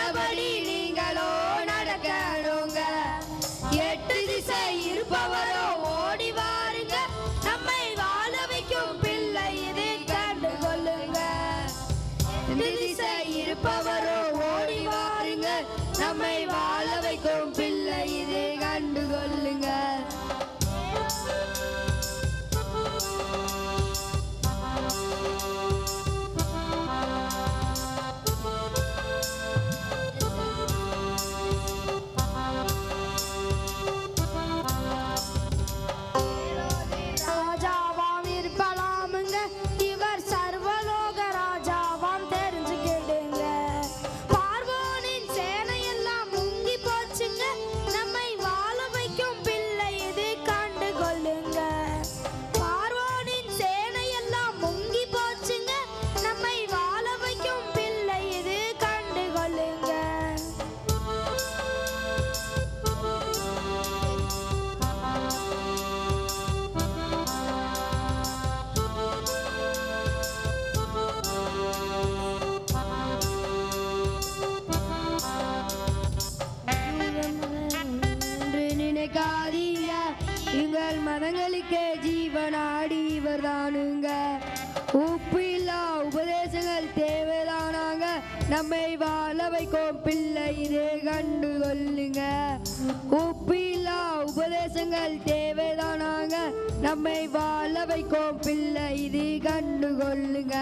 சொன்னபடி நீங்களோ நடக்கணுங்க. எட்டு திசை இருப்பவரோ ஓடி வாருங்க. நம்மை வாழ வைக்கும் பிள்ளை இதை கண்டு கொள்ளுங்க எட்டு திசை இருப்பவரோ ஓடி வாருங்க. நம்மை வாழ வைக்கும் பிள்ளை இதை கண்டு கொள்ளுங்க மனங்களுக்கு ஜீவனாடி இவர்தானுங்க. உப்பு இல்லா உபதேசங்கள் தேவைதானாங்க. நம்மை வாழ வைக்கும் பிள்ளை இதே கண்டு கொள்ளுங்க. உப்பு இல்லா உபதேசங்கள் தேவைதானாங்க. நம்மை வாழ வைக்கும் பிள்ளை இது கண்டு கொள்ளுங்க.